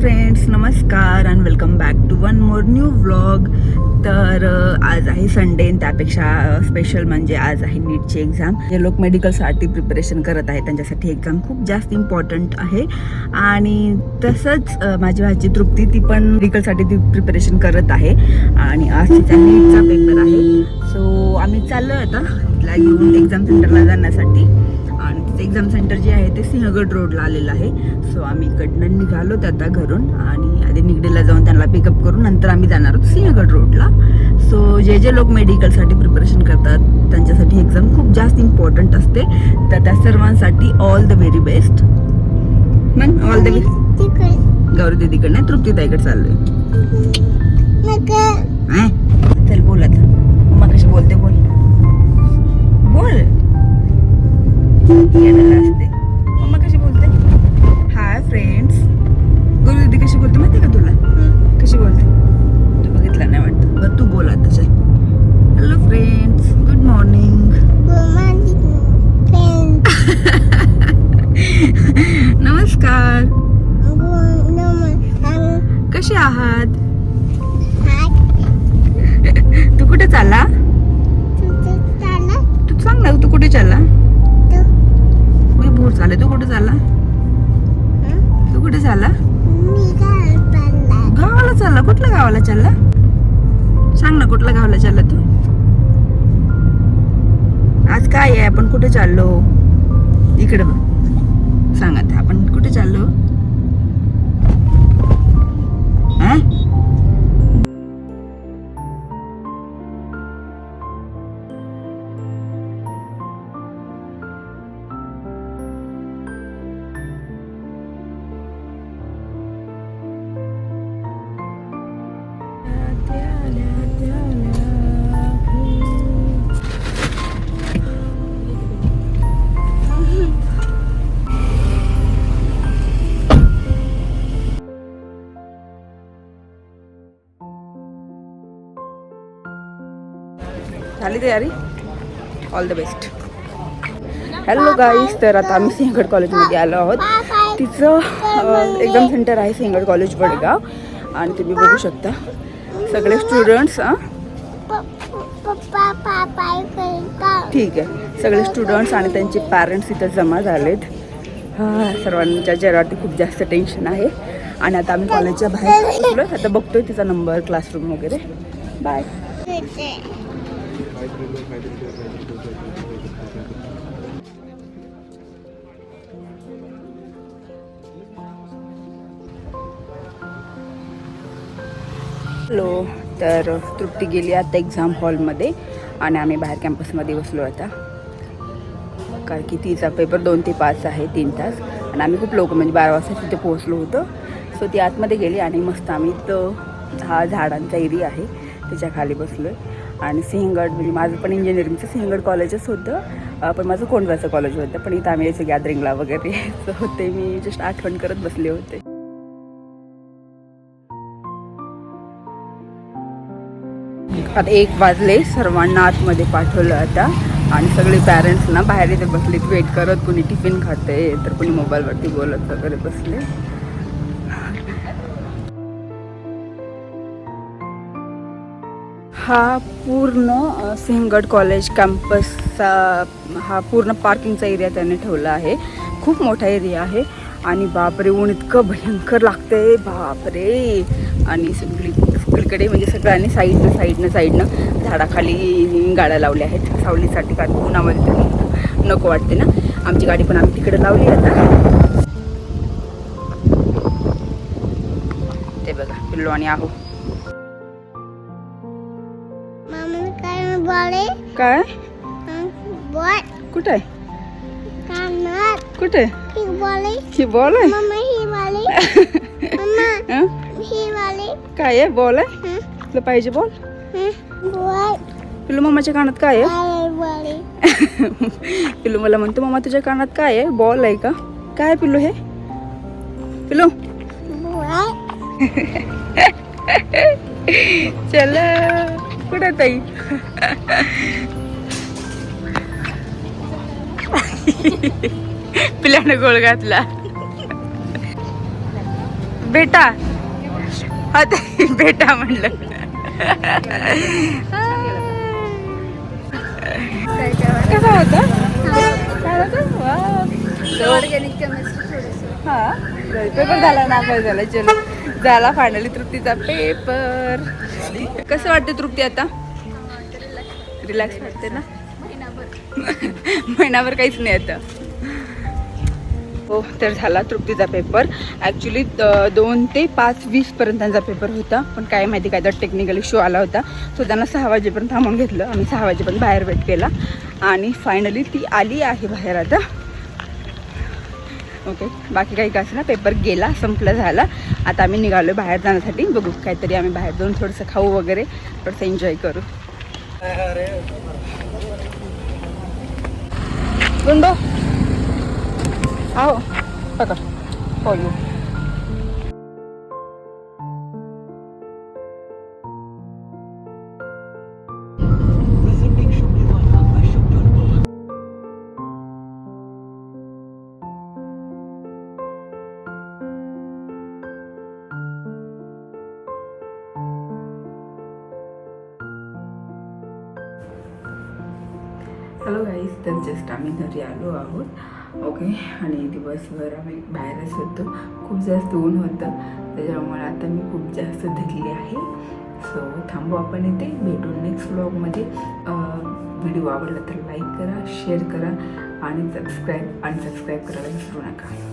Friends नमस्कार and welcome back to one more new vlog तर आज आहे संडे त्यापेक्षा स्पेशल म्हणजे आज आहे नीटची एक्झाम जे लोक मेडिकलसाठी प्रिपरेशन करत आहेत त्यांच्यासाठी एक्झाम खूप जास्त इम्पॉर्टंट आहे. आणि तसंच माझी भाजी तृप्ती ती पण मेडिकलसाठी ती प्रिपरेशन करत आहे. आणि आज तिचा नीटचा पेपर आहे. सो आम्ही चाललो आता तिला घेऊन एक्झाम सेंटरला जाण्यासाठी. एक्झाम सेंटर जे आहे ते सिंहगड रोडला आलेलं आहे. सो आम्ही इकडनं निघालो आता घरून आणि आधी निगडीला जाऊन त्यांना पिकअप करून नंतर आम्ही जाणार आहोत सिंहगड रोडला सो जे जे लोक मेडिकलसाठी प्रिपरेशन करतात त्यांच्यासाठी एक्झाम खूप जास्त इम्पॉर्टंट असते. तर त्या सर्वांसाठी ऑल द व्हेरी बेस्ट मग ऑल द गौरी दीदीकडे. तृप्तीताईकडे चाललोय. कसे आहात? तू कुठे चालला? तू सांग ना तू कुठे चालला? मी भोर चालले तू कुठे चालला? तू कुठे चालला. गावाला चालला? कुठल्या गावाला चालला? सांग ना कुठल्या गावाला चालला तू? आज काय आहे? आपण कुठे चाललो? इकडे बघ. सांग आता आपण झाली तयारी. All the best hello guys तर आता आम्ही सिंहगड कॉलेजमध्ये आलो आहोत. तिचं एक्झाम सेंटर आहे सिंहगड कॉलेज वडगाव. आणि तुम्ही बघू शकता सगळे स्टुडंट्स ठीक आहे. सगळे स्टुडंट्स आणि त्यांचे पॅरेंट्स इथं जमा झालेत. हां सर्वांच्या चेहऱ्यावरती खूप जास्त टेन्शन आहे. आणि आता आम्ही कॉलेजच्या बाहेर आता बघतोय तिचा नंबर क्लासरूम वगैरे. बाय हॅलो तर तृप्ती गेली आता एक्झाम हॉलमध्ये आणि आम्ही बाहेर कॅम्पसमध्ये बसलो आता. कारण की तिचा पेपर दोन ते पाच आहे तीन तास. आणि आम्ही खूप लोक म्हणजे बारा वाजता तिथे पोहोचलो होतो. सो ती आतमध्ये गेली आणि मस्त आम्ही तो हा झाडांचा एरिया आहे त्याच्याखाली बसलो आहे आणि सिंहगड म्हणजे माझं पण इंजिनिअरिंगचं सिंहगड कॉलेजच होतं. पण माझं कोंडव्याचं कॉलेज होतं. पण इथं आम्ही यायचं गॅदरिंगला वगैरे. होते मी जस्ट आठवण करत बसले होते. आता एक वाजले. सर्वांना आतमध्ये पाठवलं आता. आणि सगळे पॅरेंट्सना बाहेर इथे बसलेत. वेट करत कुणी टिफिन खाते तर कुणी मोबाईलवरती बोलत वगैरे बसले. हा पूर्ण सिंहगड कॉलेज कॅम्पसचा हा पूर्ण पार्किंगचा एरिया त्याने ठेवला आहे. खूप मोठा एरिया आहे. आणि बापरे ऊन इतकं भयंकर लागते बापरे! आणि सगळी सगळीकडे म्हणजे सगळ्यांनी साईडनं साईडनं साईडनं झाडाखाली गाड्या लावल्या आहेत. सावलीसाठी कारण उन्हामध्ये तर नको वाटते ना. आमची गाडी पण आम्ही तिकडे लावली आता. ते बघा पिल्लो आणि आहो. काय? कुठे? आहे कुठे? ही बॉल. आहे हं? काय आहे? बॉल. आहे तुला पाहिजे बॉल. पिल्लू मम्माच्या कानात काय आहे? पिल्लू मला म्हणतो मम्मा तुझ्या कानात काय आहे? बॉल आहे का? काय पिल्लू हे? पिल्लू. चल. कुठे ताई? पिल्याने गोळ घातला. बेटा हा ते बेटा म्हणलं. कसा होता? काय हा. पेपर झाला ना काय झाला चलो. झाला फायनली तृप्तीचा पेपर कसं वाटतं तृप्ती आता? रिलॅक्स वाटते ना? महिनाभर महिनाभर काहीच नाही आता. हो तर झाला तृप्तीचा पेपर ॲक्च्युली दोन ते पाच वीसपर्यंत त्यांचा पेपर होता पण काय माहिती काय तर टेक्निकल इश्यू आला होता. सो त्यांना सहा वाजेपर्यंत थांबून घेतलं. आम्ही सहा वाजेपर्यंत बाहेर वेट केला. आणि फायनली ती आली आहे बाहेर आता. ओके. बाकी काही कसं ना पेपर गेला संपला झाला. आता आम्ही निघालो बाहेर जाण्यासाठी. बघू काहीतरी आम्ही बाहेर जाऊन थोडंसं खाऊ वगैरे. थोडंसं एन्जॉय करू. गुंडो आहो. पकड. हो हॅलो गाईज तर जस्ट आम्ही घरी आलो आहोत. ओके आणि दिवसभर आम्ही बाहेरच होतो. खूप जास्त ऊन होतं. त्याच्यामुळे आता मी खूप जास्त धरली आहे. सो थांबू आपण इथे. भेटू नेक्स्ट ब्लॉगमध्ये व्हिडिओ आवडला तर लाईक करा शेअर करा आणि सबस्क्राईब अनसबस्क्राईब करायला विसरू नका.